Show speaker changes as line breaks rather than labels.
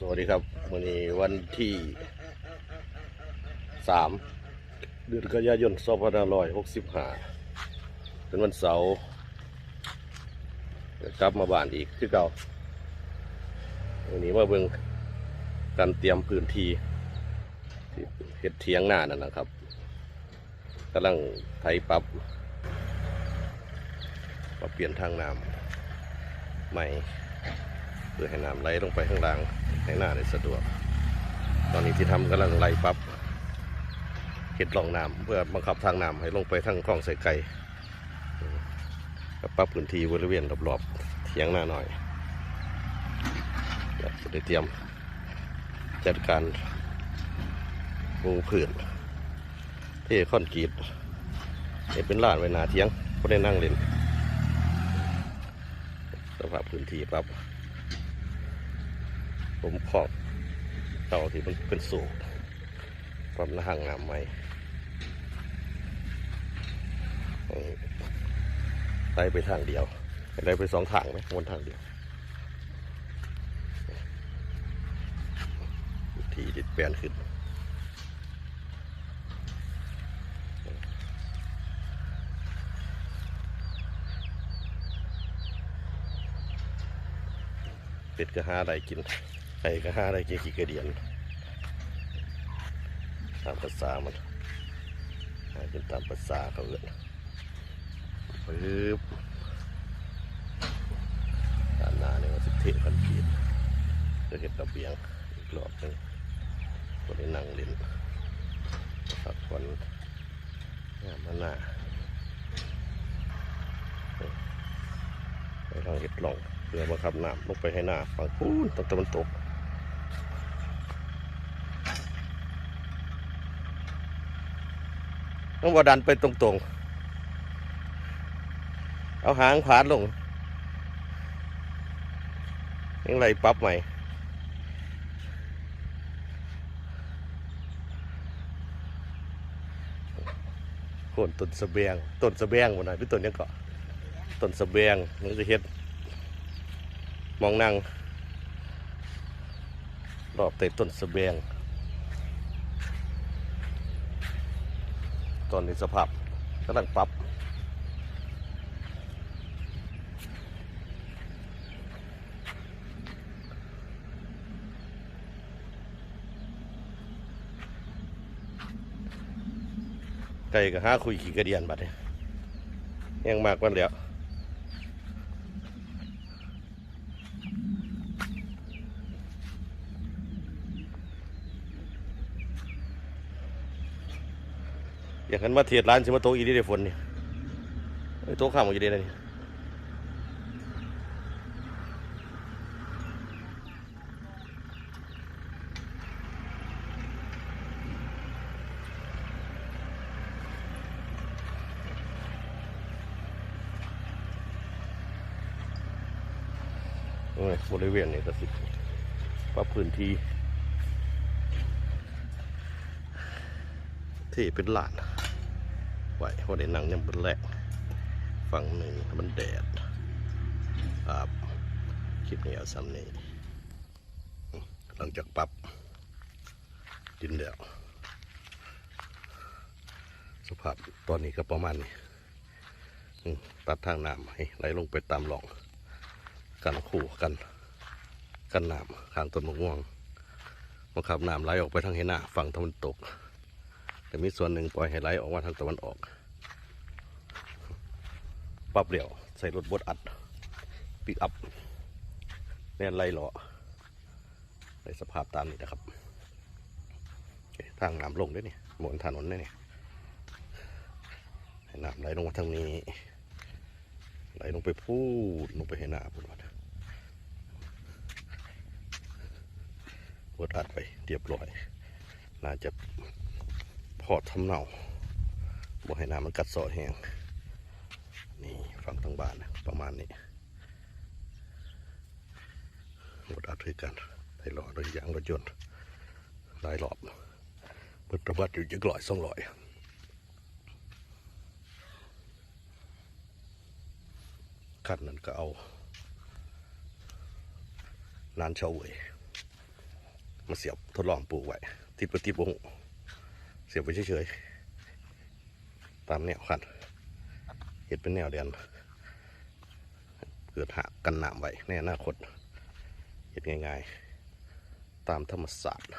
สวัสดีครับวันนี้วันที่สามเดือนกันยายนสองพันห้าร้อยหกสิบห้าเป็นวันเสาร์กลับมาบ้านอีกคือเก่าวันนี้มาเบิ่งการเตรียมพื้นที่ที่เห็ดเทียงหน้านั่นนะครับกำลังไถปรับปรับเปลี่ยนทางน้ำใหม่ พื่อให้น้ำไหลลงไปข้างล่างให้หน้าได้สะดวก ตอนนี้ที่ทำกำลังไหลปับเห็ดรองน้ำเพื่อบังคับทางน้ำให้ลงไปทางคลองใส่ไก่ปรับพื้นที่บริเวณรอบๆเถียงหน้าหน่อยแล้วจะได้เตรียมจัดการปูผืนเทคอนกรีตเห็นเป็นลานไว้หนาเทียงก็ได้นั่งเล่นสภาพพื้นที่ปรับ ผมขอบเต่าที่มันเป็นสูงความระหังน้ำไหมไล่ไปทางเดียวไล่ไปสองทางไหมวนทางเดียวทีดิดแปลนขึ้นเป็ดก็หาอะไรกิน ไก่ก็หาอะไรกินขี้กระเดียนตามภาษามันหากินตามภาษาเขาเอื้อนปึ๊บด้านหน้าเนี่ยมันสิเทคอนกรีตจะเห็นระเบียงอีกรอบหนึงคนนี้นั่งเล่นพักผ่อนงามมาหน้าไปทางเห็ดหลองเพื่อบังคับน้ำลงไปให้หน้าฝั่งพูนตะวันตก ต้องบดันไปตรงๆ เอาหางผานลงยังไรปรับใหม่ โคนต้นสะเบียงต้นสะเบียงวันไหนพี่ต้นยังเกาะต้นสะเบียงมันจะเฮ็ดมองนั่งรอบเตะต้นสะเบียง ตอนนี้สภาพกำลังปรับไก่กับห้าคุยขี่กระเดียนบัดเนี่ยยังมากกว่าแล้ว อยากกันมาเทียดร้านชิมาโตะอีดีเดฝนนี่ไอ้โต๊ะข้ามมาอีดีเลยนี่บริเวณนี้ก็สิปรับพื้นที่ที่เป็นหลาน ไวเพราะได้นั่งยังเป็นแรกฝั่งหนึ่งมันแดดครับคลิปนี้เอาซ้ำนี้หลังจากปรับดินแล้วสภาพตอนนี้ก็ประมาณนี้ตัดทางน้ำให้ไหลลงไปตามหลอง กันขู่กัน กันน้ำข้างต้นมะม่วงบังคับน้ำไหลออกไปทางเฮนาฝั่งตะวันตก แต่มีส่วนหนึ่งปล่อยให้ไหลออกมาทางตะวันออก ปรับเดี่ยว ใส่รถบดอัด ปิกอัพแน่นไล่ล้อในสภาพตามนี้นะครับ ทางน้ำลงด้วยนี่บนถนนด้วยนี่ให้น้ำไหลลงมาทางนี้ ไหลลงไปพูดลงไปให้หน้าพูดวัดบดอัดไปเรียบร้อย น่าจะ พอทำเนาบ่ให้น้ำมันกัดเสอแห้งนี่ฝั่งทางบ้านนะประมาณนี้รถอัดด้วยกันไถหล่อโดยยางรถยนต์หลายรอบเปิดระบัดอยู่จักร้อยสองร้อยคันนั้นก็เอานานเฉาเวยมาเสียบทดลองปลูกไว้ ติดไปติดวง เสียบไปเฉยๆ ตามแนวขันเห็ดเป็นแนวเดียนเกิดหักกันหนามไว้ในอนาคตเห็ดง่ายๆ ตามธรรมศาสตร์